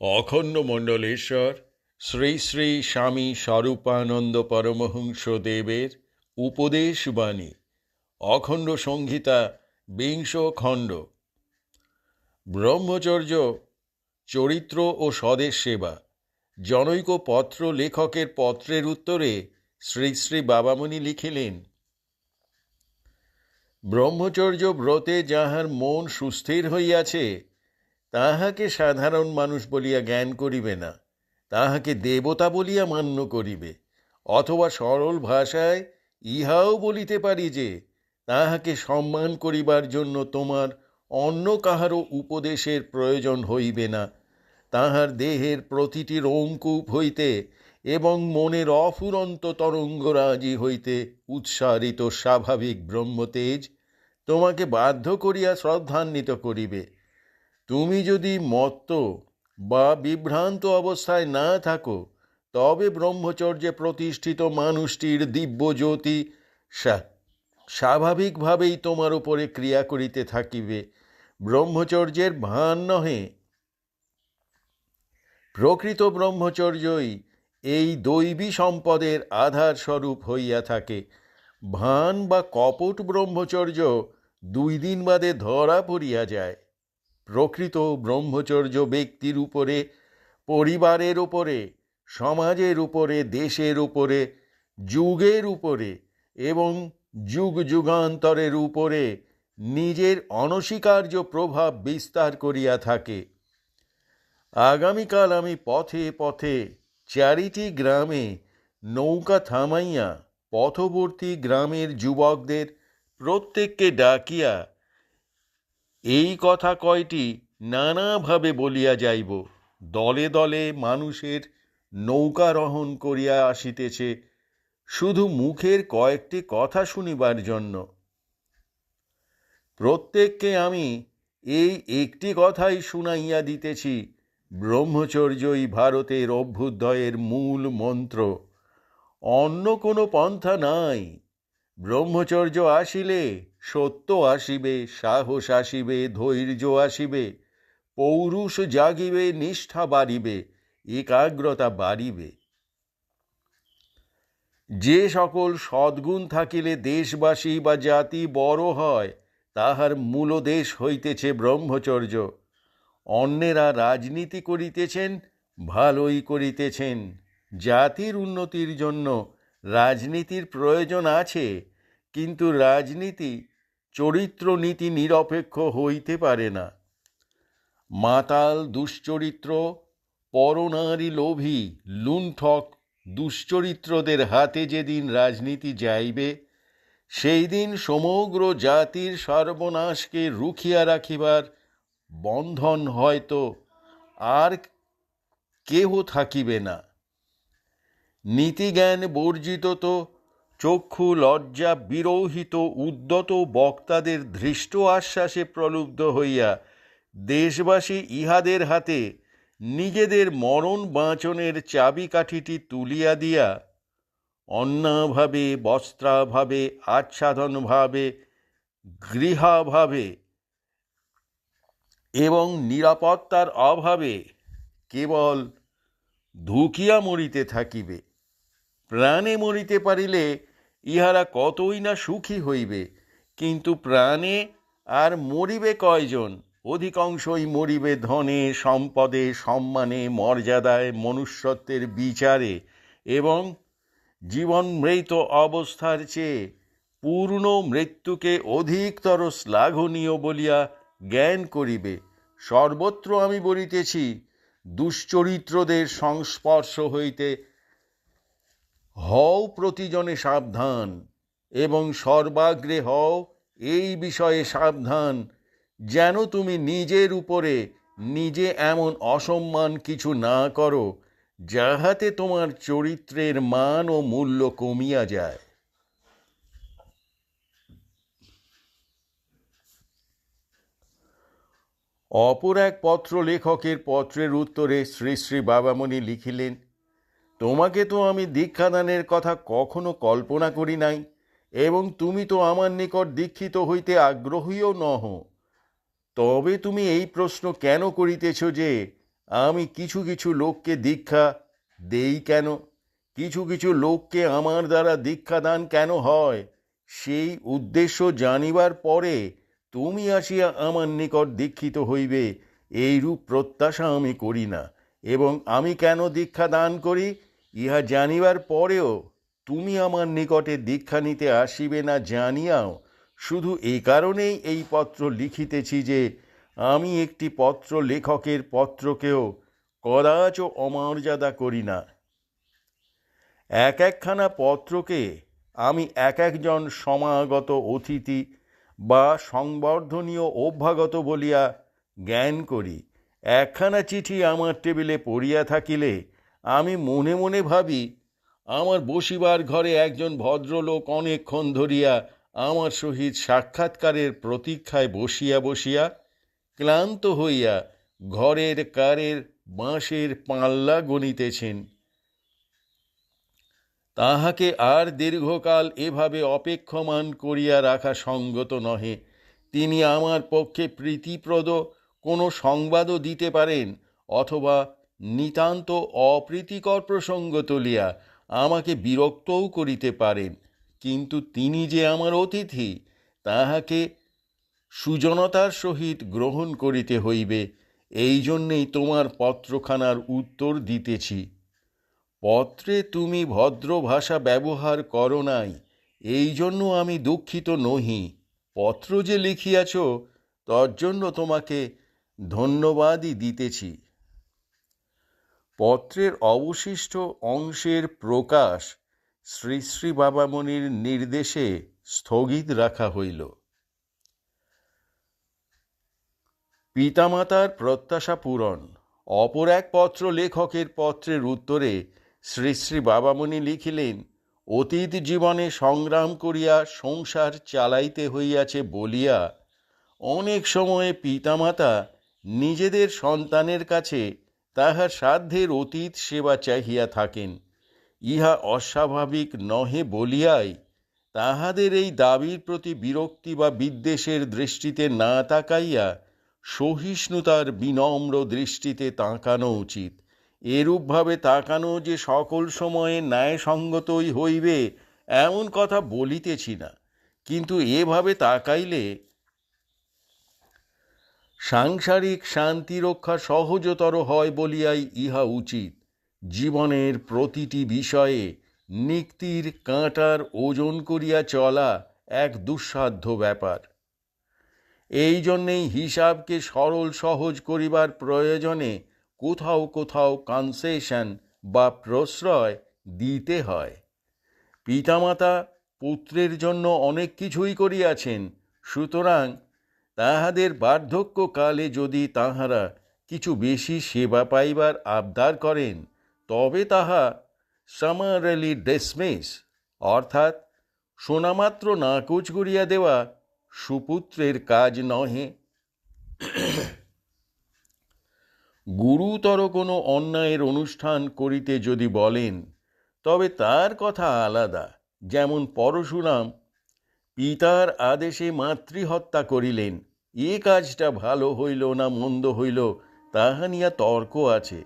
অখণ্ড মণ্ডলেশ্বর, শ্রী শ্রী স্বামী স্বরূপানন্দ পরমহংস দেবের উপদেশবাণী অখণ্ড সংহিতা বিংশ খণ্ড ব্রহ্মচর্য, চরিত্র ও স্বদেশ সেবা, জনৈক পত্র লেখকের পত্রের উত্তরে শ্রী শ্রী বাবামণি লিখিলেন, ব্রহ্মচর্য ব্রতে যাহার মন সুস্থির হইয়াছে তাহাকে সাধারণ মানুষ বলিয়া জ্ঞান করিবে না, তাহাকে দেবতা বলিয়া মান্য করিবে, অথবা সরল ভাষায় ইহাও বলিতে পারি যে, তাহাকে সম্মান করিবার জন্য তোমার অন্য কাহারও উপদেশের প্রয়োজন হইবে না, তাহার দেহের প্রতিটি রঙ্কুপ হইতে এবং মনের অফুরন্ত তরঙ্গরাজি হইতে উৎসারিত স্বাভাবিক ব্রহ্মতেজ তোমাকে বাধ্য করিয়া শ্রদ্ধান্বিত করিবে। তুমি যদি মত্ত বা বিভ্রান্ত অবস্থায় না থাকো, তবে ব্রহ্মচর্যে প্রতিষ্ঠিত মানুষটির দিব্য জ্যোতি স্বাভাবিকভাবেই তোমার উপরে ক্রিয়া করিতে থাকিবে। ব্রহ্মচর্যের ভান নহে। প্রকৃত ব্রহ্মচর্যই এই দৈবী সম্পদের আধার স্বরূপ হইয়া থাকে। ভান বা কপট ব্রহ্মচর্য দুই দিন বাদে ধরা পড়িয়া যায়। প্রকৃত ব্রহ্মচর্য ব্যক্তির উপরে, পরিবারের উপরে, সমাজের উপরে, দেশের উপরে, যুগের উপরে এবং যুগ যুগান্তরের উপরে নিজের অনস্বীকার্য প্রভাব বিস্তার করিয়া থাকে। আগামীকাল আমি পথে পথে চ্যারিটি গ্রামে নৌকা থামাইয়া পথবর্তী গ্রামের যুবকদের প্রত্যেককে ডাকিয়া এই কথা কয়টি নানাভাবে বলিয়া যাইব। দলে দলে মানুষের নৌকারোহণ করিয়া আসিতেছে। শুধু মুখের কয়েকটি কথা শুনিবার জন্য। প্রত্যেককে আমি এই একটি কথাই শুনাইয়া দিতেছি, ব্রহ্মচর্যই ভারতের অভ্যুদয়ের মূল মন্ত্র। অন্য কোনো পন্থা নাই। ব্রহ্মচর্য আসিলে, সত্য আসিবে, সাহস আসিবে, ধৈর্য আসিবে, পৌরুষ জাগিবে, নিষ্ঠা বাড়িবে, একাগ্রতা বাড়িবে। যে সকল সদ্গুণ থাকিলে দেশবাসী বা জাতি বড় হয়, তাহার মূলদেশ হইতেছে ব্রহ্মচর্য। অন্যেরা রাজনীতি করিতেছেন, ভালোই করিতেছেন। জাতির উন্নতির জন্য রাজনীতির প্রয়োজন আছে, কিন্তু রাজনীতি চরিত্র নীতি নিরপেক্ষ হইতে পারে না। মাতাল দুশ্চরিত্র, পরনারী লোভী, লুণ্ঠক দুশ্চরিত্রদের হাতে যেদিন রাজনীতি যাইবে সেই দিন সমগ্র জাতির সর্বনাশকে রুখিয়া রাখিবার বন্ধন হয়তো আর কেহ থাকিবে না। নীতিজ্ঞান বর্জিত তো, চক্ষু লজ্জা বিরোহিত উদ্যত বক্তাদের ধৃষ্ট আশ্বাসে প্রলুব্ধ হইয়া দেশবাসী ইহাদের হাতে নিজেদের মরণ বাঁচনের চাবিকাঠিটি তুলিয়া দিয়া অন্নাভাবে, বস্ত্রাভাবে, আচ্ছাদনভাবে, গৃহাভাবে এবং নিরাপত্তার অভাবে কেবল ধুকিয়া মরিতে থাকিবে। প্রাণে মরিতে পারিলে ইহারা কতই না সুখী হইবে। কিন্তু প্রাণে আর মরিবে কয়জন? অধিকাংশই মরিবে ধনে, সম্পদে, সম্মানে, মর্যাদায়, মনুষ্যত্বের বিচারে এবং জীবন মৃত অবস্থার চেয়ে পূর্ণ মৃত্যুকে অধিকতর শ্লাঘনীয় বলিয়া জ্ঞান করিবে। সর্বত্র আমি বলিতেছি, দুশ্চরিত্রদের সংস্পর্শ হইতে হও প্রতিজনে সাবধান, এবং সর্বাগ্রে হও এই বিষয়ে সাবধান, যেন তুমি নিজের উপরে নিজে এমন অসম্মান কিছু না করো, যাহাতে তোমার চরিত্রের মান ও মূল্য কমিয়া যায়। অপর এক পত্র লেখকের পত্রের উত্তরে শ্রী শ্রী বাবামণি লিখিলেন তোমাকে তো আমি দীক্ষাদানের কথা কখনো কল্পনা করি নাই, এবং তুমি তো আমার নিকট দীক্ষিত হইতে আগ্রহীও নহ। তবে তুমি এই প্রশ্ন কেন করিতেছ যে আমি কিছু কিছু লোককে দীক্ষা দেই কেন? কিছু কিছু লোককে আমার দ্বারা দীক্ষাদান কেন হয়? সেই উদ্দেশ্য জানিবার পরে তুমি আসিয়া আমার নিকট দীক্ষিত হইবে, এইরূপ প্রত্যাশা আমি করি না, এবং আমি কেন দীক্ষা দান করি? ইহা জানিবার পরেও তুমি আমার নিকটে দীক্ষা নিতে আসিবে না জানিয়াও। শুধু এই কারণেই এই পত্র লিখিতেছি যে, আমি একটি পত্র লেখকের পত্রকেও কদাচ অমর্যাদা করি না। এক একখানা পত্রকে আমি এক একজন সমাগত অতিথি বা সংবর্ধনীয় অভ্যাগত বলিয়া জ্ঞান করি। একখানা চিঠি আমার টেবিলে পড়িয়া থাকিলে আমি মনে মনে ভাবি, আমার বসিবার ঘরে একজন ভদ্রলোক অনেকক্ষণ ধরিয়া আমার সহিত সাক্ষাৎকারের প্রতীক্ষায় বসিয়া বসিয়া ক্লান্ত হইয়া ঘরের কারের বাঁশের পাল্লা গণিতেছেন। তাহাকে আর দীর্ঘকাল এভাবে অপেক্ষমান করিয়া রাখা সঙ্গত নহে। তিনি আমার পক্ষে প্রীতিপ্রদ কোনো সংবাদও দিতে পারেন অথবা নিতান্ত অপ্রীতিকর প্রসঙ্গ তুলিয়া আমাকে বিরক্তও করিতে পারেন কিন্তু তিনি যে আমার অতিথি, তাহাকে সুজনতার সহিত গ্রহণ করিতে হইবে, এই জন্যেই তোমার পত্রখানার উত্তর দিতেছি। পত্রে তুমি ভদ্র ভাষা ব্যবহার করো নাই, এই জন্য আমি দুঃখিত নহি। পত্র যে লিখিয়াছ তর জন্য তোমাকে ধন্যবাদই দিতেছি। পত্রের অবশিষ্ট অংশের প্রকাশ শ্রী শ্রী বাবামণির নির্দেশে স্থগিত রাখা হইল। পিতামাতার প্রত্যাশা পূরণ। অপর এক পত্র লেখকের পত্রের উত্তরে শ্রী শ্রী বাবামণি লিখিলেন, অতীত জীবনে সংগ্রাম করিয়া সংসার চালাইতে হইয়াছে বলিয়া অনেক সময়ে পিতামাতা নিজেদের সন্তানের কাছে তাহার সাধ্যের অতীত সেবা চাহিয়া থাকেন। ইহা অস্বাভাবিক নহে বলিয়াই তাহাদের এই দাবির প্রতি বিরক্তি বা বিদ্বেষের দৃষ্টিতে না তাকাইয়া সহিষ্ণুতার বিনম্র দৃষ্টিতে তাকানো উচিত। এরূপভাবে তাকানো যে সকল সময়ে ন্যায়সঙ্গতই হইবে, এমন কথা বলিতেছি না। কিন্তু এভাবে তাকাইলে সাংসারিক শান্তি রক্ষা সহজতর হয় বলিয়াই ইহা উচিত। জীবনের প্রতিটি বিষয়ে নিক্তির কাঁটার ওজন করিয়া চলা এক দুঃসাধ্য ব্যাপার। এই জন্যেই হিসাবকে সরল সহজ করিবার প্রয়োজনে কোথাও কোথাও কনসেশন বা প্রশ্রয় দিতে হয়। পিতামাতা পুত্রের জন্য অনেক কিছুই করিয়াছেন, সুতরাং তাহাদের বার্ধক্যকালে যদি তাহারা কিছু বেশি সেবা পাইবার আবদার করেন, তবে তাহা সামারালি ডেসমেস, অর্থাৎ শোনামাত্র নাকচ করিয়া দেওয়া সুপুত্রের কাজ নহে। গুরুতর কোনো অন্যায়ের অনুষ্ঠান করিতে যদি বলেন, তবে তার কথা আলাদা, যেমন পরশুরাম পিতার আদেশে মাতৃহত্যা করিলেন। এ কাজটা ভালো হইল না মন্দ হইল, তাহা নিয়ে তর্ক আছে।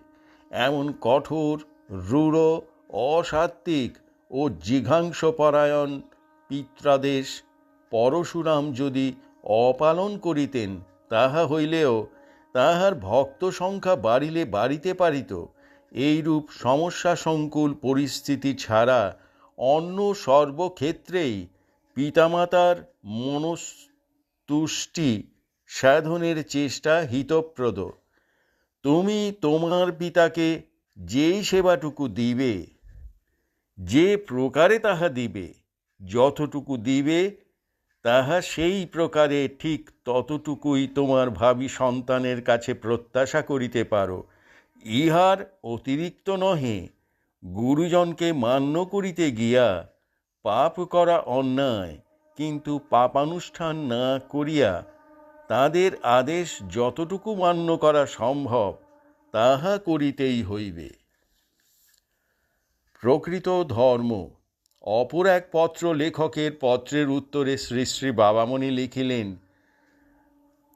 এমন কঠোর, রূঢ়, অসাত্ত্বিক ও জিঘাংসপরায়ণ পিত্রাদেশ পরশুরাম যদি অপালন করিতেন, তাহা হইলেও তাহার ভক্ত সংখ্যা বাড়িলে বাড়িতে পারিত। এইরূপ সমস্যা সংকুল পরিস্থিতি ছাড়া অন্য সর্বক্ষেত্রেই পিতামাতার মনস্তুষ্টি সাধনের চেষ্টা হিতপ্রদ। তুমি তোমার পিতাকে যেই সেবাটুকু দিবে, যে প্রকারে তাহা দিবে, যতটুকু দিবে, তাহা সেই প্রকারে ঠিক ততটুকুই তোমার ভাবি সন্তানের কাছে প্রত্যাশা করিতে পারো। ইহার অতিরিক্ত নহে, গুরুজনকে মান্য করিতে গিয়া পাপ করা অন্যায়, কিন্তু পাপানুষ্ঠান না করিয়া তাদের আদেশ যতটুকু মান্য করা সম্ভব, তাহা করিতেই হইবে। প্রকৃত ধর্ম, অপর এক পত্র লেখকের পত্রের উত্তরে শ্রী শ্রী বাবামণি লিখিলেন,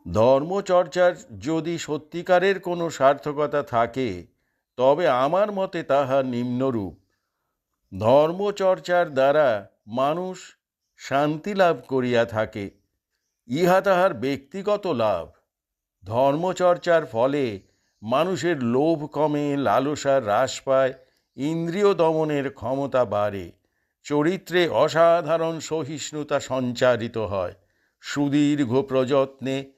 ধর্মচর্চার যদি সত্যিকারের কোনো সার্থকতা থাকে, তবে আমার মতে তাহা নিম্নরূপ। ধর্মচর্চার দ্বারা মানুষ শান্তি লাভ করিয়া থাকে। ইহা তাহার ব্যক্তিগত লাভ। ধর্মচর্চার ফলে মানুষের লোভ কমে লালসা হ্রাস পায়, ইন্দ্রিয় দমনের ক্ষমতা বাড়ে, চরিত্রে অসাধারণ সহিষ্ণুতা সঞ্চারিত হয়, সুদীর্ঘ প্রযত্নে,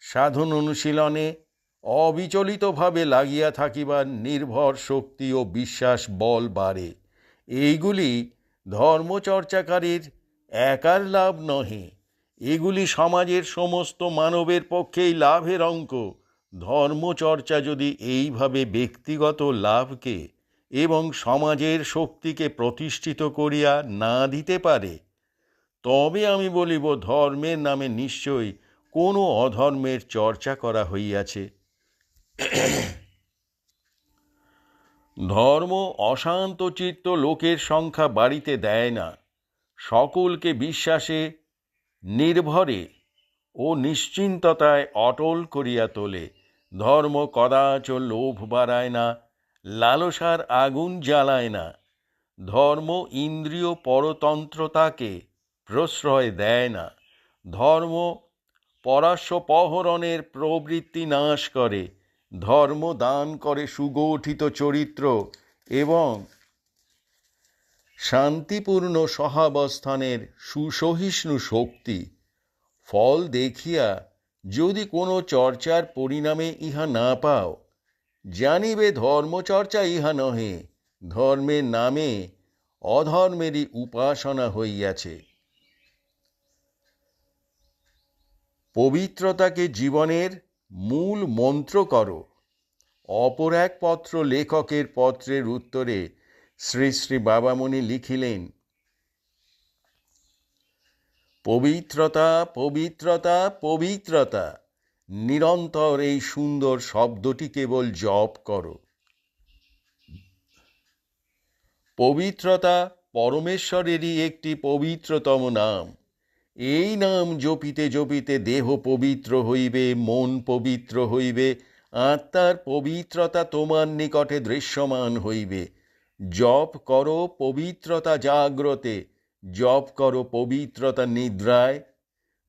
সাধন অনুশীলনে, অবিচলিতভাবে লাগিয়া থাকিবার নির্ভর শক্তি ও বিশ্বাস বল বাড়ে। এইগুলি ধর্মচর্চাকারীর একার লাভ নহে। এগুলি সমাজের সমস্ত মানবের পক্ষেই লাভের অঙ্ক। ধর্মচর্চা যদি এইভাবে ব্যক্তিগত লাভকে এবং সমাজের শক্তিকে প্রতিষ্ঠিত করিয়া না দিতে পারে, তবে আমি বলিব ধর্মের নামে নিশ্চয়ই কোনো অধর্মের চর্চা করা হইয়াছে। ধর্ম অশান্ত চিত্ত লোকের সংখ্যা বাড়িতে দেয় না। সকলকে বিশ্বাসে, নির্ভরে ও নিশ্চিন্ততায় অটল করিয়া তোলে। ধর্ম কদাচ লোভ বাড়ায় না, লালসার আগুন জ্বালায় না। ধর্ম ইন্দ্রিয় পরতন্ত্রতাকে প্রশ্রয় দেয় না। ধর্ম পরাস্যপহরণের প্রবৃত্তি নাশ করে। ধর্ম দান করে সুগঠিত চরিত্র এবং শান্তিপূর্ণ সহাবস্থানের সুসহিষ্ণু শক্তি। ফল দেখিয়া যদি কোনো চর্চার পরিণামে ইহা না পাও, জানিবে ধর্মচর্চা ইহা নহে, ধর্মের নামে অধর্মেরই উপাসনা হইয়াছে। পবিত্রতাকে জীবনের মূল মন্ত্র করো। অপর এক পত্র লেখকের পত্রের উত্তরে শ্রী শ্রী বাবামণি লিখিলেন, পবিত্রতা পবিত্রতা পবিত্রতা, নিরন্তর এই সুন্দর শব্দটি কেবল জপ করো। পবিত্রতা পরমেশ্বরেরই একটি পবিত্রতম নাম। এই নাম জপিতে জপিতে দেহ পবিত্র হইবে, মন পবিত্র হইবে, আত্মার পবিত্রতা তোমার নিকটে দৃশ্যমান হইবে। জপ করো পবিত্রতা জাগ্রতে, জপ করো পবিত্রতা নিদ্রায়,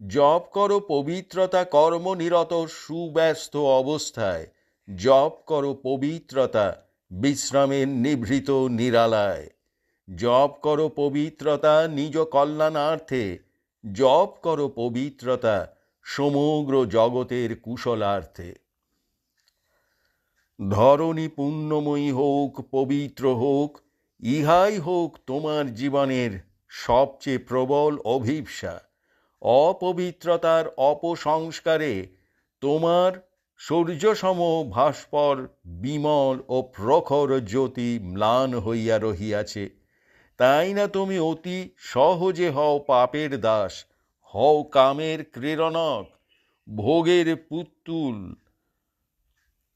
জপ করো পবিত্রতা কর্মনিরত সুব্যস্ত অবস্থায়, জপ করো পবিত্রতা বিশ্রামের নিভৃত নিরালায়, জপ করো পবিত্রতা নিজ কল্যাণার্থে জপ করো পবিত্রতা সমগ্র জগতের কুশলার্থে। ধরণী পুণ্যময়ী হোক, পবিত্র হোক, ইহাই হোক তোমার জীবনের সবচেয়ে প্রবল অভিপ্সা। অপবিত্রতার অপসংস্কারে তোমার সূর্যসম ভাস্পর বিমল ও প্রখর জ্যোতি ম্লান হইয়া রহিয়াছে। তাই না তুমি অতি সহজে হও পাপের দাস, হও কামের ক্রীড়নক, ভোগের পুতুল।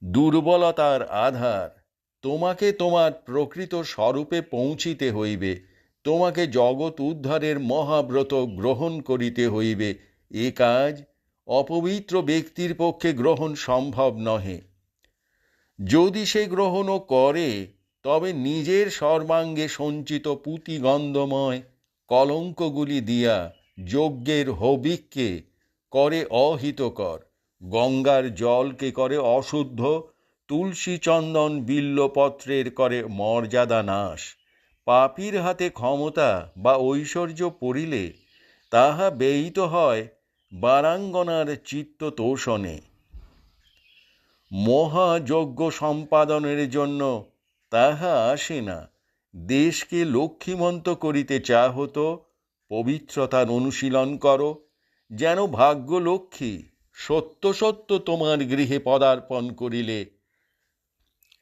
দুর্বলতার আধার, তোমাকে তোমার প্রকৃত স্বরূপে পৌঁছিতে হইবে, তোমাকে জগৎ উদ্ধারের মহাব্রত গ্রহণ করিতে হইবে, এ কাজ অপবিত্র ব্যক্তির পক্ষে গ্রহণ সম্ভব নহে। যদি সে গ্রহণও করে তবে নিজের সর্বাঙ্গে সঞ্চিত পুঁতিগন্ধময় কলঙ্কগুলি দিয়া যজ্ঞের হবিককে করে অহিতকর। গঙ্গার জলকে করে অশুদ্ধ তুলসী চন্দন বিল্লপত্রের করে মর্যাদা নাশ। পাপির হাতে ক্ষমতা বা ঐশ্বর্য পড়িলে তাহা ব্যয়িত হয় বারাঙ্গনার চিত্ত তোষণে মহাযজ্ঞ সম্পাদনের জন্য তাহা আসে না। দেশকে লক্ষ্মীমন্ত করিতে চাহত পবিত্রতার অনুশীলন করো, যেন ভাগ্য লক্ষ্মী সত্য সত্য তোমার গৃহে পদার্পণ করিলে।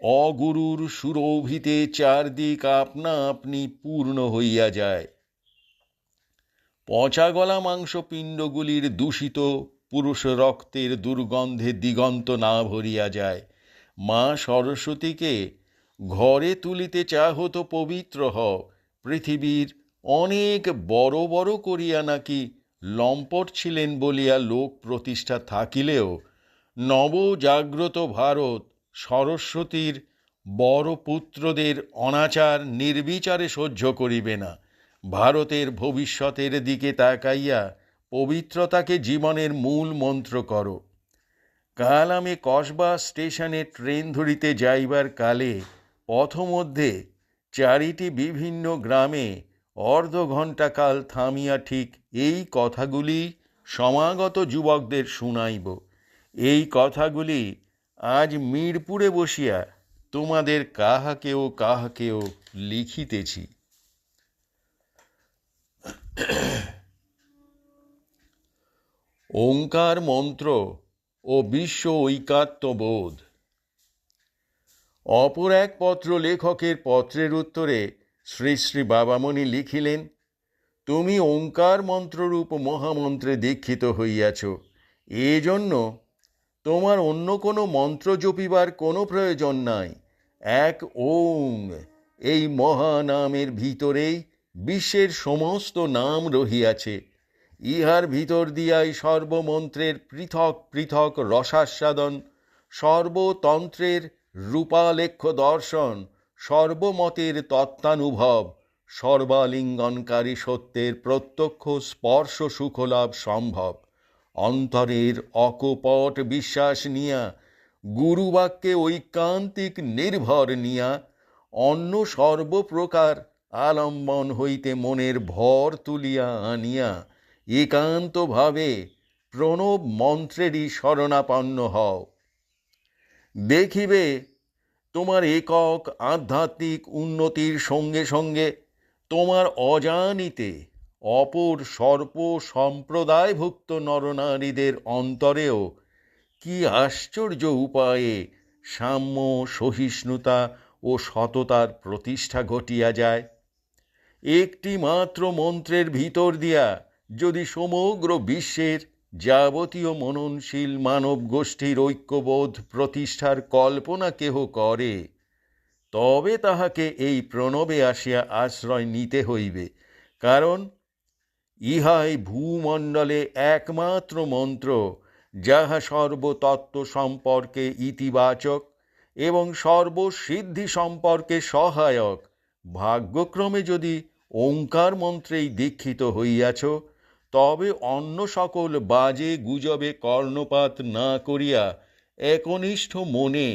অগুরুর সুরভিতে চারদিক আপনা আপনি পূর্ণ হইয়া যায়। পচা গলা মাংসপিণ্ডগুলির দূষিত পুরুষ রক্তের দুর্গন্ধে দিগন্ত না ভরিয়া যায়। মা সরস্বতীকে ঘরে তুলিতে চাহ তো পবিত্র হ, পৃথিবীর অনেক বড় বড় করিয়া নাকি লম্পট ছিলেন বলিয়া লোক প্রতিষ্ঠা থাকিলেও, নবজাগ্রত ভারত সরস্বতীর বড় পুত্রদের অনাচার নির্বিচারে সহ্য করিবে না। ভারতের ভবিষ্যতের দিকে তাকাইয়া পবিত্রতাকে জীবনের মূল মন্ত্র করো। কাল আমি কসবা স্টেশনে ট্রেন ধরিতে যাইবার কালে পথমধ্যে চারিটি বিভিন্ন গ্রামে অর্ধ ঘণ্টা কাল থামিয়া ঠিক এই কথাগুলি সমাগত যুবকদের শুনাইব। এই কথাগুলি আজ মিরপুরে বসিয়া তোমাদের কাহাকেও কাহাকেও লিখিতেছি। ওঙ্কার মন্ত্র ও বিশ্ব ঐকাত্মবোধ অপর এক পত্র লেখকের পত্রের উত্তরে শ্রী শ্রী বাবামণি লিখিলেন, তুমি ওঙ্কার মন্ত্ররূপ মহামন্ত্রে দীক্ষিত হইয়াছ। এজন্য তোমার অন্য কোনো মন্ত্র জপিবার কোনো প্রয়োজন নাই। এক ওং এই মহানামের ভিতরেই বিশ্বের সমস্ত নাম রহিয়াছে। ইহার ভিতর দিয়াই সর্বমন্ত্রের পৃথক পৃথক রসাস্বাদন, সর্বতন্ত্রের রূপালেখ্য দর্শন সর্বমতের তত্ত্বানুভব, সর্বালিঙ্গনকারী সত্যের প্রত্যক্ষ স্পর্শ সুখলাভ সম্ভব। অন্তরের অকপট বিশ্বাস নিয়া, গুরুবাক্যে ঐকান্তিক নির্ভর নিয়া, অন্য সর্বপ্রকার আলম্বন হইতে মনের ভর তুলিয়া আনিয়া, একান্তভাবে প্রণব মন্ত্রেরই শরণাপন্ন হও। দেখিবে তোমার একক আধ্যাত্মিক উন্নতির সঙ্গে সঙ্গে তোমার অজানিতে অপর সর্প সম্প্রদায়ভুক্ত নরনারীদের অন্তরেও কি আশ্চর্য উপায়ে সাম্য সহিষ্ণুতা ও সততার প্রতিষ্ঠা ঘটিয়া যায়। একটি মাত্র মন্ত্রের ভিতর দিয়া যদি সমগ্র বিশ্বের যাবতীয় মননশীল মানব গোষ্ঠীর ঐক্যবোধ প্রতিষ্ঠার কল্পনা কেহ করে, তবে তাহাকে এই প্রণবে আসিয়া আশ্রয় নিতে হইবে, কারণ ইহাই ভূমণ্ডলে একমাত্র মন্ত্র, যাহা সর্বতত্ত্ব সম্পর্কে ইতিবাচক এবং সর্বসিদ্ধি সম্পর্কে সহায়ক। ভাগ্যক্রমে যদি ওঙ্কার মন্ত্রেই দীক্ষিত হইয়াছ তবে অন্য সকল বাজে গুজবে কর্ণপাত না করিয়া একনিষ্ঠ মনে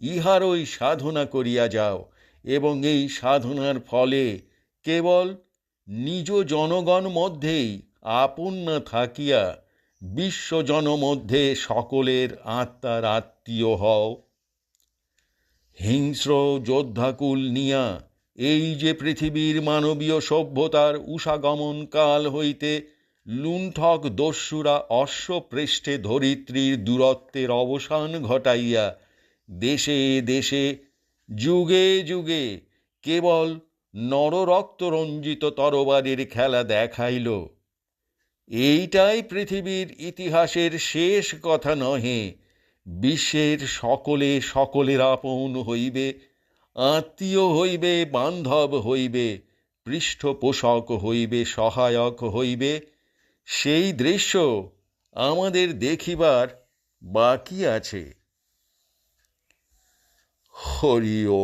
ইহারই সাধনা করিয়া যাও, এবং এই সাধনার ফলে কেবল নিজ জনগণ মধ্যেই আপন না থাকিয়া বিশ্বজন মধ্যে সকলের আত্মার আত্মীয় হও। হিংস্র যোদ্ধাকুল নিয়া এই যে পৃথিবীর মানবীয় সভ্যতার উষাগমন কাল হইতে লুণ্ঠক দস্যুরা অশ্বপৃষ্ঠে ধরিত্রীর দূরত্বের অবসান ঘটাইয়া দেশে দেশে, যুগে যুগে কেবল নররক্তরঞ্জিত তরবারির খেলা দেখাইল। এইটাই পৃথিবীর ইতিহাসের শেষ কথা নহে, বিশ্বের সকলে সকলের আপন হইবে, আত্মীয় হইবে, বান্ধব হইবে, পৃষ্ঠপোষক হইবে, সহায়ক হইবে সেই দৃশ্য আমাদের দেখিবার বাকি আছে। হরিও